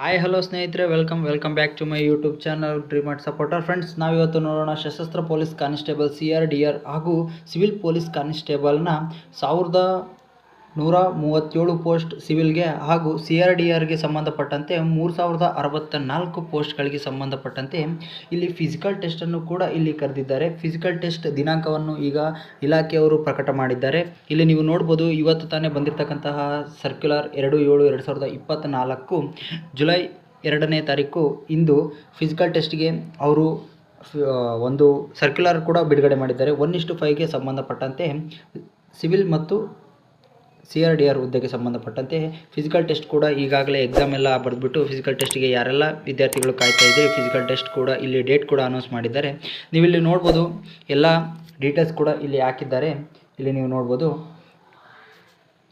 Hi hello ಸ್ನೇಹಿತರೆ. Welcome welcome back to my YouTube channel dream it supporter friends ನಾವಿವತ್ತು ನೋಡೋಣ ಸಶಸ್ತ್ರ police constable C R D R ಹಾಗೂ civil police ಕಾನ್ಸ್ಟೇಬಲ್ನ ಸಾವಿರದ ನೂರ ಮೂವತ್ತೇಳು ಪೋಸ್ಟ್ ಸಿವಿಲ್ಗೆ ಹಾಗೂ ಸಿ ಆರ್ ಡಿ ಆರ್ಗೆ ಸಂಬಂಧಪಟ್ಟಂತೆ ಮೂರು ಸಾವಿರದ ಅರವತ್ತ ನಾಲ್ಕು ಪೋಸ್ಟ್ಗಳಿಗೆ ಸಂಬಂಧಪಟ್ಟಂತೆ ಇಲ್ಲಿ ಫಿಸಿಕಲ್ ಟೆಸ್ಟನ್ನು ಕೂಡ ಇಲ್ಲಿ ಕರೆದಿದ್ದಾರೆ. ಫಿಸಿಕಲ್ ಟೆಸ್ಟ್ ದಿನಾಂಕವನ್ನು ಈಗ ಇಲಾಖೆಯವರು ಪ್ರಕಟ ಮಾಡಿದ್ದಾರೆ. ಇಲ್ಲಿ ನೀವು ನೋಡ್ಬೋದು ಇವತ್ತು ತಾನೇ ಬಂದಿರತಕ್ಕಂತಹ ಸರ್ಕ್ಯುಲರ್ ಎರಡು ಏಳು ಎರಡು ಸಾವಿರದ ಇಪ್ಪತ್ತ ನಾಲ್ಕು ಜುಲೈ ಎರಡನೇ ತಾರೀಕು ಇಂದು ಫಿಸಿಕಲ್ ಟೆಸ್ಟ್ಗೆ ಅವರು ಒಂದು ಸರ್ಕ್ಯುಲರ್ ಕೂಡ ಬಿಡುಗಡೆ ಮಾಡಿದ್ದಾರೆ. ಒನ್ ಇಷ್ಟು ಫೈವ್ಗೆ ಸಂಬಂಧಪಟ್ಟಂತೆ ಸಿವಿಲ್ ಮತ್ತು ಸಿ ಆರ್ ಡಿ ಆರ್ ಹುದ್ದೆಗೆ ಸಂಬಂಧಪಟ್ಟಂತೆ ಫಿಸಿಕಲ್ ಟೆಸ್ಟ್ ಕೂಡ ಈಗಾಗಲೇ ಎಕ್ಸಾಮ್ ಎಲ್ಲ ಬರೆದ್ಬಿಟ್ಟು ಫಿಸಿಕಲ್ ಟೆಸ್ಟ್ಗೆ ಯಾರೆಲ್ಲ ವಿದ್ಯಾರ್ಥಿಗಳು ಕಾಯ್ತಾ ಇದ್ದೀರಿ ಫಿಸಿಕಲ್ ಟೆಸ್ಟ್ ಕೂಡ ಇಲ್ಲಿ ಡೇಟ್ ಕೂಡ ಅನೌನ್ಸ್ ಮಾಡಿದ್ದಾರೆ. ನೀವು ಇಲ್ಲಿ ನೋಡ್ಬೋದು ಎಲ್ಲ ಡೀಟೇಲ್ಸ್ ಕೂಡ ಇಲ್ಲಿ ಹಾಕಿದ್ದಾರೆ. ಇಲ್ಲಿ ನೀವು ನೋಡ್ಬೋದು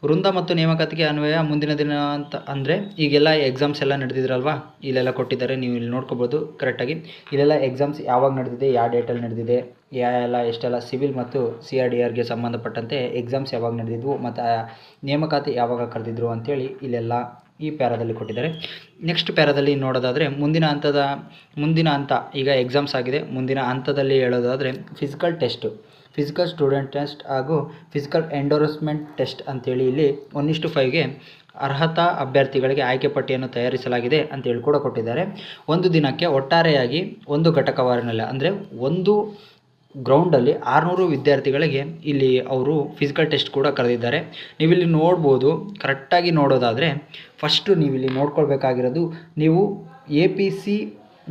ವೃಂದ ಮತ್ತು ನೇಮಕಾತಿಗೆ ಅನ್ವಯ ಮುಂದಿನ ದಿನ ಅಂತ ಅಂದರೆ ಈಗೆಲ್ಲ ಎಕ್ಸಾಮ್ಸ್ ಎಲ್ಲ ನಡೆದಿದ್ರಲ್ವಾ? ಇಲ್ಲೆಲ್ಲ ಕೊಟ್ಟಿದ್ದಾರೆ, ನೀವು ಇಲ್ಲಿ ನೋಡ್ಕೋಬೋದು ಕರೆಕ್ಟಾಗಿ ಇಲ್ಲೆಲ್ಲ ಎಕ್ಸಾಮ್ಸ್ ಯಾವಾಗ ನಡೆದಿದೆ, ಯಾವ ಡೇಟಲ್ಲಿ ನಡೆದಿದೆ ಯಾವೆಲ್ಲ ಎಷ್ಟೆಲ್ಲ ಸಿವಿಲ್ ಮತ್ತು ಸಿ ಆರ್ ಡಿ ಆರ್ಗೆ ಸಂಬಂಧಪಟ್ಟಂತೆ ಎಕ್ಸಾಮ್ಸ್ ಯಾವಾಗ ನಡೆದಿದ್ವು ಮತ್ತು ನೇಮಕಾತಿ ಯಾವಾಗ ಕರೆದಿದ್ರು ಅಂಥೇಳಿ ಇಲ್ಲೆಲ್ಲ ಈ ಪ್ಯಾರಾದಲ್ಲಿ ಕೊಟ್ಟಿದ್ದಾರೆ. ನೆಕ್ಸ್ಟ್ ಪ್ಯಾರಾದಲ್ಲಿ ನೋಡೋದಾದರೆ ಮುಂದಿನ ಹಂತದ, ಮುಂದಿನ ಹಂತ ಈಗ ಎಕ್ಸಾಮ್ಸ್ ಆಗಿದೆ. ಮುಂದಿನ ಹಂತದಲ್ಲಿ ಹೇಳೋದಾದರೆ physical test physical student test ಹಾಗೂ ಫಿಸಿಕಲ್ ಎಂಡೋರ್ಸ್ಮೆಂಟ್ ಟೆಸ್ಟ್ ಅಂತೇಳಿ ಇಲ್ಲಿ ಒನ್ ಇಷ್ಟು ಫೈವ್ಗೆ ಅರ್ಹತಾ ಅಭ್ಯರ್ಥಿಗಳಿಗೆ ಆಯ್ಕೆ ಪಟ್ಟಿಯನ್ನು ತಯಾರಿಸಲಾಗಿದೆ ಅಂತೇಳಿ ಕೂಡ ಕೊಟ್ಟಿದ್ದಾರೆ. ಒಂದು ದಿನಕ್ಕೆ ಒಟ್ಟಾರೆಯಾಗಿ ಒಂದು ಘಟಕವಾರಿನಲ್ಲಿ, ಅಂದರೆ ಒಂದು ಗ್ರೌಂಡಲ್ಲಿ ಆರುನೂರು ವಿದ್ಯಾರ್ಥಿಗಳಿಗೆ ಇಲ್ಲಿ ಅವರು ಫಿಸಿಕಲ್ ಟೆಸ್ಟ್ ಕೂಡ ಕರೆದಿದ್ದಾರೆ. ನೀವಿಲ್ಲಿ ನೋಡ್ಬೋದು ಕರೆಕ್ಟಾಗಿ ನೋಡೋದಾದರೆ ಫಸ್ಟು ನೀವಿಲ್ಲಿ ನೋಡ್ಕೊಳ್ಬೇಕಾಗಿರೋದು ನೀವು ಎ ಪಿ ಸಿ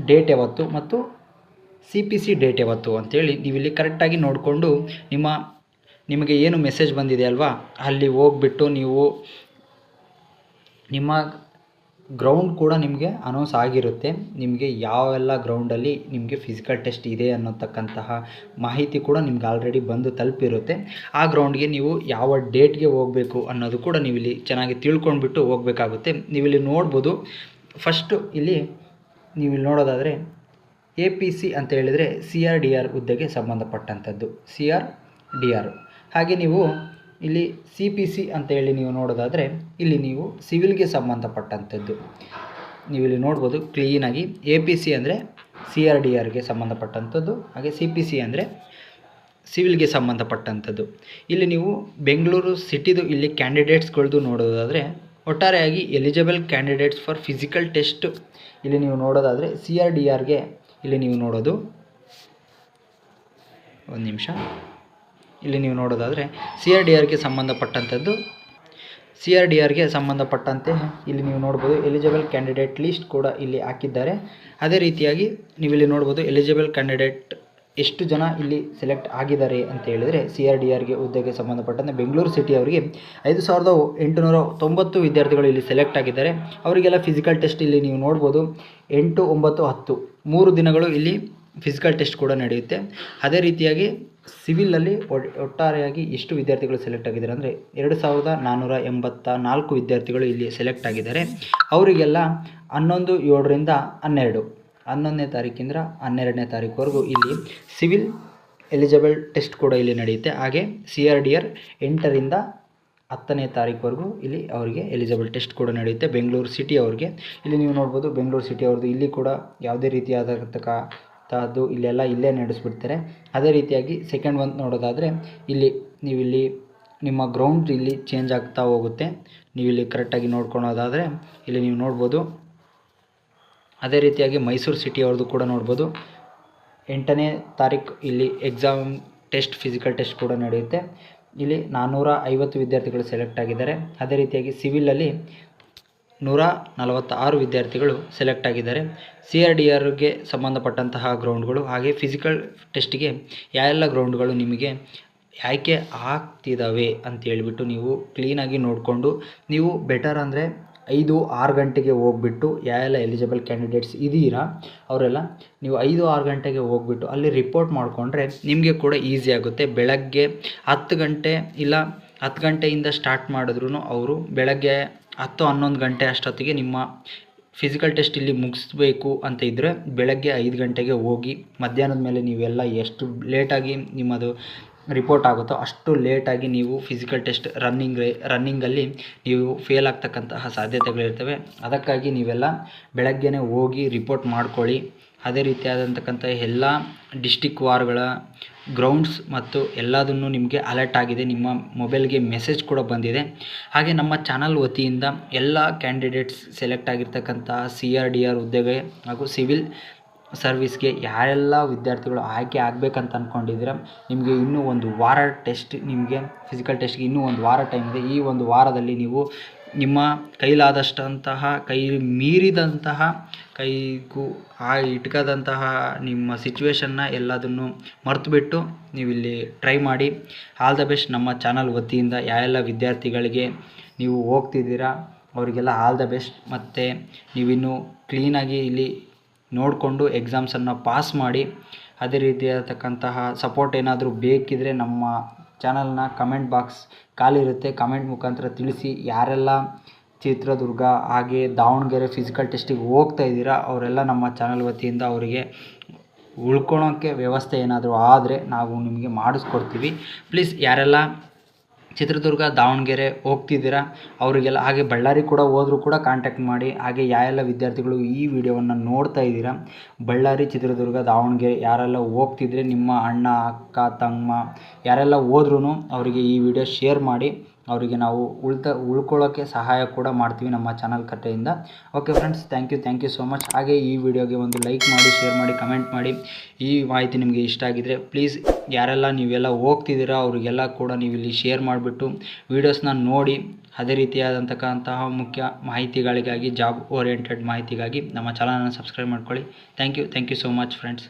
ಡೇಟ್ ಯಾವತ್ತು ಮತ್ತು ಸಿ ಪಿ ಸಿ ಡೇಟ್ ಯಾವತ್ತು ಅಂತೇಳಿ ನೀವಿಲ್ಲಿ ಕರೆಕ್ಟಾಗಿ ನೋಡಿಕೊಂಡು ನಿಮ್ಮ, ನಿಮಗೆ ಏನು ಮೆಸೇಜ್ ಬಂದಿದೆ ಅಲ್ವಾ? ಅಲ್ಲಿ ಹೋಗ್ಬಿಟ್ಟು ನೀವು ನಿಮ್ಮ ಗ್ರೌಂಡ್ ಕೂಡ ನಿಮಗೆ ಅನೌನ್ಸ್ ಆಗಿರುತ್ತೆ. ನಿಮಗೆ ಯಾವೆಲ್ಲ ಗ್ರೌಂಡಲ್ಲಿ ನಿಮಗೆ ಫಿಸಿಕಲ್ ಟೆಸ್ಟ್ ಇದೆ ಅನ್ನೋತಕ್ಕಂತಹ ಮಾಹಿತಿ ಕೂಡ ನಿಮ್ಗೆ ಆಲ್ರೆಡಿ ಬಂದು ತಲುಪಿರುತ್ತೆ. ಆ ಗ್ರೌಂಡ್ಗೆ ನೀವು ಯಾವ ಡೇಟ್ಗೆ ಹೋಗಬೇಕು ಅನ್ನೋದು ಕೂಡ ನೀವು ಇಲ್ಲಿ ಚೆನ್ನಾಗಿ ತಿಳ್ಕೊಂಡ್ಬಿಟ್ಟು ಹೋಗಬೇಕಾಗುತ್ತೆ. ನೀವಿಲ್ಲಿ ನೋಡ್ಬೋದು. ಫಸ್ಟು ಇಲ್ಲಿ ನೀವು ಇಲ್ಲಿ ನೋಡೋದಾದರೆ ಎ ಪಿ ಸಿ ಅಂತ ಹೇಳಿದರೆ ಸಿ ಆರ್ ಡಿ ಆರ್ ಹುದ್ದೆಗೆ ಸಂಬಂಧಪಟ್ಟಂಥದ್ದು. C R D R. ಹಾಗೆ ನೀವು ಇಲ್ಲಿ ಸಿ ಪಿ ಸಿ ಅಂತ ಹೇಳಿ ನೀವು ನೋಡೋದಾದರೆ ಇಲ್ಲಿ ನೀವು ಸಿವಿಲ್ಗೆ ಸಂಬಂಧಪಟ್ಟಂಥದ್ದು. ನೀವು ಇಲ್ಲಿ ನೋಡ್ಬೋದು ಕ್ಲೀನಾಗಿ ಎ ಪಿ ಸಿ ಅಂದರೆ ಸಿ ಆರ್ ಡಿ ಆರ್ಗೆ ಸಂಬಂಧಪಟ್ಟಂಥದ್ದು, ಹಾಗೆ ಸಿ ಪಿ ಸಿ ಅಂದರೆ ಸಿವಿಲ್ಗೆ ಸಂಬಂಧಪಟ್ಟಂಥದ್ದು. ಇಲ್ಲಿ ನೀವು ಬೆಂಗಳೂರು ಸಿಟಿದು ಇಲ್ಲಿ ಕ್ಯಾಂಡಿಡೇಟ್ಸ್ಗಳದ್ದು ನೋಡೋದಾದರೆ ಒಟ್ಟಾರೆಯಾಗಿ eligible candidates for physical test ಇಲ್ಲಿ ನೀವು ನೋಡೋದಾದರೆ ಸಿ ಆರ್ ಡಿ ಆರ್ಗೆ ಇಲ್ಲಿ ನೀವು ನೋಡೋದು ಒಂದು ನಿಮಿಷ. ಇಲ್ಲಿ ನೀವು ನೋಡೋದಾದರೆ ಸಿ ಆರ್ ಡಿ ಆರ್ಗೆ ಸಂಬಂಧಪಟ್ಟಂಥದ್ದು ಸಿ ಆರ್ ಡಿ ಆರ್ಗೆ ಸಂಬಂಧಪಟ್ಟಂತೆ ಇಲ್ಲಿ ನೀವು ನೋಡ್ಬೋದು ಎಲಿಜಿಬಲ್ ಕ್ಯಾಂಡಿಡೇಟ್ ಲಿಸ್ಟ್ ಕೂಡ ಇಲ್ಲಿ ಹಾಕಿದ್ದಾರೆ. ಅದೇ ರೀತಿಯಾಗಿ ನೀವು ಇಲ್ಲಿ ನೋಡ್ಬೋದು ಎಲಿಜಿಬಲ್ ಕ್ಯಾಂಡಿಡೇಟ್ ಎಷ್ಟು ಜನ ಇಲ್ಲಿ ಸೆಲೆಕ್ಟ್ ಆಗಿದ್ದಾರೆ ಅಂತ ಹೇಳಿದರೆ ಸಿ ಆರ್ ಡಿ ಆರ್ಗೆ ಹುದ್ದೆಗೆ ಸಂಬಂಧಪಟ್ಟಂತೆ ಬೆಂಗಳೂರು ಸಿಟಿ ಅವರಿಗೆ ಐದು ಸಾವಿರದ ಎಂಟುನೂರ ತೊಂಬತ್ತು ವಿದ್ಯಾರ್ಥಿಗಳು ಇಲ್ಲಿ ಸೆಲೆಕ್ಟ್ ಆಗಿದ್ದಾರೆ. ಅವರಿಗೆಲ್ಲ ಫಿಸಿಕಲ್ ಟೆಸ್ಟ್ ಇಲ್ಲಿ ನೀವು ನೋಡ್ಬೋದು. ಎಂಟು, ಒಂಬತ್ತು, ಹತ್ತು, ಮೂರು ದಿನಗಳು ಇಲ್ಲಿ ಫಿಸಿಕಲ್ ಟೆಸ್ಟ್ ಕೂಡ ನಡೆಯುತ್ತೆ. ಅದೇ ರೀತಿಯಾಗಿ ಸಿವಿಲಲ್ಲಿ ಒಟ್- ಒಟ್ಟಾರೆಯಾಗಿ ಎಷ್ಟು ವಿದ್ಯಾರ್ಥಿಗಳು ಸೆಲೆಕ್ಟ್ ಆಗಿದ್ದಾರೆ ಅಂದರೆ ಎರಡು ಸಾವಿರದ ನಾನ್ನೂರ ಎಂಬತ್ತ ನಾಲ್ಕು ವಿದ್ಯಾರ್ಥಿಗಳು ಇಲ್ಲಿ ಸೆಲೆಕ್ಟ್ ಆಗಿದ್ದಾರೆ. ಅವರಿಗೆಲ್ಲ ಹನ್ನೊಂದು, ಏಳರಿಂದ ಹನ್ನೆರಡು. ಹನ್ನೊಂದನೇ ತಾರೀಕಿಂದ ಹನ್ನೆರಡನೇ ತಾರೀಕುವರೆಗೂ ಇಲ್ಲಿ ಸಿವಿಲ್ ಎಲಿಜಿಬಲ್ ಟೆಸ್ಟ್ ಕೂಡ ಇಲ್ಲಿ ನಡೆಯುತ್ತೆ. ಹಾಗೆ ಸಿ ಆರ್ ಡಿ ಆರ್ ಎಂಟರಿಂದ ಹತ್ತನೇ ತಾರೀಕುವರೆಗೂ ಇಲ್ಲಿ ಅವರಿಗೆ ಎಲಿಜಿಬಲ್ ಟೆಸ್ಟ್ ಕೂಡ ನಡೆಯುತ್ತೆ. ಬೆಂಗಳೂರು ಸಿಟಿ ಅವ್ರಿಗೆ. ಇಲ್ಲಿ ನೀವು ನೋಡ್ಬೋದು ಬೆಂಗಳೂರು ಸಿಟಿ ಅವ್ರದ್ದು ಇಲ್ಲಿ ಕೂಡ ಯಾವುದೇ ರೀತಿಯಾದತಕ್ಕಂತಹದ್ದು ಇಲ್ಲೆಲ್ಲ ಇಲ್ಲೇ ನಡೆಸ್ಬಿಡ್ತಾರೆ. ಅದೇ ರೀತಿಯಾಗಿ ಸೆಕೆಂಡ್ ಒಂದು ನೋಡೋದಾದರೆ ಇಲ್ಲಿ ನೀವಿಲ್ಲಿ ನಿಮ್ಮ ಗ್ರೌಂಡ್ ಇಲ್ಲಿ ಚೇಂಜ್ ಆಗ್ತಾ ಹೋಗುತ್ತೆ. ನೀವು ಇಲ್ಲಿ ಕರೆಕ್ಟಾಗಿ ನೋಡ್ಕೊಳೋದಾದರೆ ಇಲ್ಲಿ ನೀವು ನೋಡ್ಬೋದು ಅದೇ ರೀತಿಯಾಗಿ ಮೈಸೂರು ಸಿಟಿ ಅವ್ರದ್ದು ಕೂಡ ನೋಡ್ಬೋದು. ಎಂಟನೇ ತಾರೀಕು ಇಲ್ಲಿ ಎಕ್ಸಾಮ್ ಟೆಸ್ಟ್ ಫಿಸಿಕಲ್ ಟೆಸ್ಟ್ ಕೂಡ ನಡೆಯುತ್ತೆ. ಇಲ್ಲಿ ನಾನ್ನೂರ ಐವತ್ತು ವಿದ್ಯಾರ್ಥಿಗಳು ಸೆಲೆಕ್ಟ್ ಆಗಿದ್ದಾರೆ. ಅದೇ ರೀತಿಯಾಗಿ ಸಿವಿಲಲ್ಲಿ ನೂರ ನಲವತ್ತಾರು ವಿದ್ಯಾರ್ಥಿಗಳು ಸೆಲೆಕ್ಟ್ ಆಗಿದ್ದಾರೆ. ಸಿ ಆರ್ ಡಿ ಆರ್ಗೆ ಸಂಬಂಧಪಟ್ಟಂತಹ ಗ್ರೌಂಡ್ಗಳು ಹಾಗೆ ಫಿಸಿಕಲ್ ಟೆಸ್ಟಿಗೆ ಯಾವೆಲ್ಲ ಗ್ರೌಂಡ್ಗಳು ನಿಮಗೆ ಆಯ್ಕೆ ಆಗ್ತಿದ್ದಾವೆ ಅಂತ ಹೇಳ್ಬಿಟ್ಟು ನೀವು ಕ್ಲೀನಾಗಿ ನೋಡಿಕೊಂಡು ನೀವು ಬೆಟರ್ ಅಂದರೆ ಐದು, ಆರು ಗಂಟೆಗೆ ಹೋಗ್ಬಿಟ್ಟು ಯಾವೆಲ್ಲ ಎಲಿಜಿಬಲ್ ಕ್ಯಾಂಡಿಡೇಟ್ಸ್ ಇದೀರಾ, ಅವರೆಲ್ಲ ನೀವು ಐದು, ಆರು ಗಂಟೆಗೆ ಹೋಗ್ಬಿಟ್ಟು ಅಲ್ಲಿ ರಿಪೋರ್ಟ್ ಮಾಡಿಕೊಂಡ್ರೆ ನಿಮಗೆ ಕೂಡ ಈಸಿ ಆಗುತ್ತೆ. ಬೆಳಗ್ಗೆ ಹತ್ತು ಗಂಟೆ ಇಲ್ಲ ಹತ್ತು ಗಂಟೆಯಿಂದ ಸ್ಟಾರ್ಟ್ ಮಾಡಿದ್ರು ಅವರು ಬೆಳಗ್ಗೆ ಹತ್ತು, ಹನ್ನೊಂದು ಗಂಟೆ ಅಷ್ಟೊತ್ತಿಗೆ ನಿಮ್ಮ ಫಿಸಿಕಲ್ ಟೆಸ್ಟ್ ಇಲ್ಲಿ ಮುಗಿಸ್ಬೇಕು ಅಂತ ಇದ್ದರೆ ಬೆಳಗ್ಗೆ ಐದು ಗಂಟೆಗೆ ಹೋಗಿ ಮಧ್ಯಾಹ್ನದ ಮೇಲೆ ನೀವೆಲ್ಲ ಎಷ್ಟು ಲೇಟಾಗಿ ನಿಮ್ಮದು ರಿಪೋರ್ಟ್ ಆಗುತ್ತೋ ಅಷ್ಟು ಲೇಟಾಗಿ ನೀವು ಫಿಸಿಕಲ್ ಟೆಸ್ಟ್ ರನ್ನಿಂಗ್ ರನ್ನಿಂಗಲ್ಲಿ ನೀವು ಫೇಲ್ ಆಗ್ತಕ್ಕಂತಹ ಸಾಧ್ಯತೆಗಳಿರ್ತವೆ. ಅದಕ್ಕಾಗಿ ನೀವೆಲ್ಲ ಬೆಳಗ್ಗೆನೇ ಹೋಗಿ ರಿಪೋರ್ಟ್ ಮಾಡ್ಕೊಳ್ಳಿ. ಅದೇ ರೀತಿಯಾದಂತಕ್ಕಂಥ ಎಲ್ಲ ಡಿಸ್ಟಿಕ್ ವಾರ್ಗಳ ಗ್ರೌಂಡ್ಸ್ ಮತ್ತು ಎಲ್ಲದನ್ನು ನಿಮಗೆ ಅಲರ್ಟ್ ಆಗಿದೆ. ನಿಮ್ಮ ಮೊಬೈಲ್ಗೆ ಮೆಸೇಜ್ ಕೂಡ ಬಂದಿದೆ. ಹಾಗೆ ನಮ್ಮ ಚಾನಲ್ ವತಿಯಿಂದ ಎಲ್ಲ ಕ್ಯಾಂಡಿಡೇಟ್ಸ್ ಸೆಲೆಕ್ಟ್ ಆಗಿರ್ತಕ್ಕಂತಹ ಸಿ ಆರ್ ಡಿ ಆರ್ ಹುದ್ದೆಗೆ ಹಾಗೂ ಸಿವಿಲ್ ಸರ್ವಿಸ್ಗೆ ಯಾರೆಲ್ಲ ವಿದ್ಯಾರ್ಥಿಗಳು ಆಯ್ಕೆ ಆಗಬೇಕಂತ ಅಂದ್ಕೊಂಡಿದ್ದೀರ ನಿಮಗೆ ಇನ್ನೂ ಒಂದು ವಾರ ಟೆಸ್ಟ್ ನಿಮಗೆ ಫಿಸಿಕಲ್ ಟೆಸ್ಟ್ಗೆ ಇನ್ನೂ ಒಂದು ವಾರ ಟೈಮ್ ಇದೆ. ಈ ಒಂದು ವಾರದಲ್ಲಿ ನೀವು ನಿಮ್ಮ ಕೈಲಾದಷ್ಟಂತಹ, ಕೈ ಮೀರಿದಂತಹ, ಕೈಗೂ ಆ ಇಟ್ಕದಂತಹ ನಿಮ್ಮ ಸಿಚುವೇಶನ್ನ ಎಲ್ಲದನ್ನು ಮರೆತುಬಿಟ್ಟು ನೀವಿಲ್ಲಿ ಟ್ರೈ ಮಾಡಿ. ಆಲ್ ದ ಬೆಸ್ಟ್ ನಮ್ಮ ಚಾನಲ್ ವತಿಯಿಂದ ಯಾವೆಲ್ಲ ವಿದ್ಯಾರ್ಥಿಗಳಿಗೆ ನೀವು ಹೋಗ್ತಿದ್ದೀರಾ, ಅವರಿಗೆಲ್ಲ ಆಲ್ ದ ಬೆಸ್ಟ್ ಮತ್ತು ನೀವಿನ್ನೂ ಕ್ಲೀನಾಗಿ ಇಲ್ಲಿ ನೋಡಿಕೊಂಡು ಎಕ್ಸಾಮ್ಸನ್ನು ಪಾಸ್ ಮಾಡಿ, ಅದೇ ರೀತಿಯಾಗಿರ್ತಕ್ಕಂತಹ ಸಪೋರ್ಟ್ ಏನಾದರೂ ಬೇಕಿದ್ದರೆ ನಮ್ಮ ಚಾನಲ್ನ ಕಮೆಂಟ್ ಬಾಕ್ಸ್ ಖಾಲಿ ಇರುತ್ತೆ ಕಮೆಂಟ್ ಮುಖಾಂತರ ತಿಳಿಸಿ, ಯಾರೆಲ್ಲ ಚಿತ್ರದುರ್ಗ ಹಾಗೆ ದಾವಣಗೆರೆ ಫಿಸಿಕಲ್ ಟೆಸ್ಟಿಗೆ ಹೋಗ್ತಾ ಇದ್ದೀರಾ, ಅವರೆಲ್ಲ ನಮ್ಮ ಚಾನಲ್ ವತಿಯಿಂದ ಅವರಿಗೆ ಉಳ್ಕೊಳೋಕ್ಕೆ ವ್ಯವಸ್ಥೆ ಏನಾದರೂ ಆದರೆ ನಾವು ನಿಮಗೆ ಮಾಡಿಸ್ಕೊಡ್ತೀವಿ. ಪ್ಲೀಸ್ ಯಾರೆಲ್ಲ ಚಿತ್ರದುರ್ಗ, ದಾವಣಗೆರೆ ಹೋಗ್ತಿದ್ದೀರಾ? ಅವರಿಗೆಲ್ಲ ಹಾಗೆ ಬಳ್ಳಾರಿ ಕೂಡ ಹೋದರೂ ಕೂಡ ಕಾಂಟ್ಯಾಕ್ಟ್ ಮಾಡಿ, ಹಾಗೆ ಯಾವೆಲ್ಲ ವಿದ್ಯಾರ್ಥಿಗಳು ಈ ವಿಡಿಯೋವನ್ನು ನೋಡ್ತಾ ಇದ್ದೀರಾ? ಬಳ್ಳಾರಿ, ಚಿತ್ರದುರ್ಗ, ದಾವಣಗೆರೆ ಯಾರೆಲ್ಲ ಹೋಗ್ತಿದ್ರೆ ನಿಮ್ಮ ಅಣ್ಣ, ಅಕ್ಕ, ತಮ್ಮ ಯಾರೆಲ್ಲ ಹೋದ್ರೂ ಅವರಿಗೆ ಈ ವಿಡಿಯೋ ಶೇರ್ ಮಾಡಿ ಅವರಿಗೆ ನಾವು ಉಳ್ತ ಉಳ್ಕೊಳ್ಳೋಕ್ಕೆ ಸಹಾಯ ಕೂಡ ಮಾಡ್ತೀವಿ ನಮ್ಮ channel ಕಟ್ಟೆಯಿಂದ okay friends thank you thank you so much ಹಾಗೆ ಈ ವಿಡಿಯೋಗೆ ಒಂದು ಲೈಕ್ ಮಾಡಿ ಶೇರ್ ಮಾಡಿ ಕಮೆಂಟ್ ಮಾಡಿ. ಈ ಮಾಹಿತಿ ನಿಮಗೆ ಇಷ್ಟ ಆಗಿದ್ದರೆ ಪ್ಲೀಸ್ ಯಾರೆಲ್ಲ ನೀವೆಲ್ಲ ಹೋಗ್ತಿದ್ದೀರಾ, ಅವರಿಗೆಲ್ಲ ಕೂಡ ನೀವು ಇಲ್ಲಿ ಶೇರ್ ಮಾಡಿಬಿಟ್ಟು ವೀಡಿಯೋಸ್ನ ನೋಡಿ. ಅದೇ ರೀತಿಯಾದಂತಕ್ಕಂತಹ ಮುಖ್ಯ ಮಾಹಿತಿಗಳಿಗಾಗಿ ಜಾಬ್ ಓರಿಯೆಂಟೆಡ್ ಮಾಹಿತಿಗಾಗಿ ನಮ್ಮ ಚಾನಲನ್ನು ಸಬ್ಸ್ಕ್ರೈಬ್ ಮಾಡ್ಕೊಳ್ಳಿ. Thank you thank you so much friends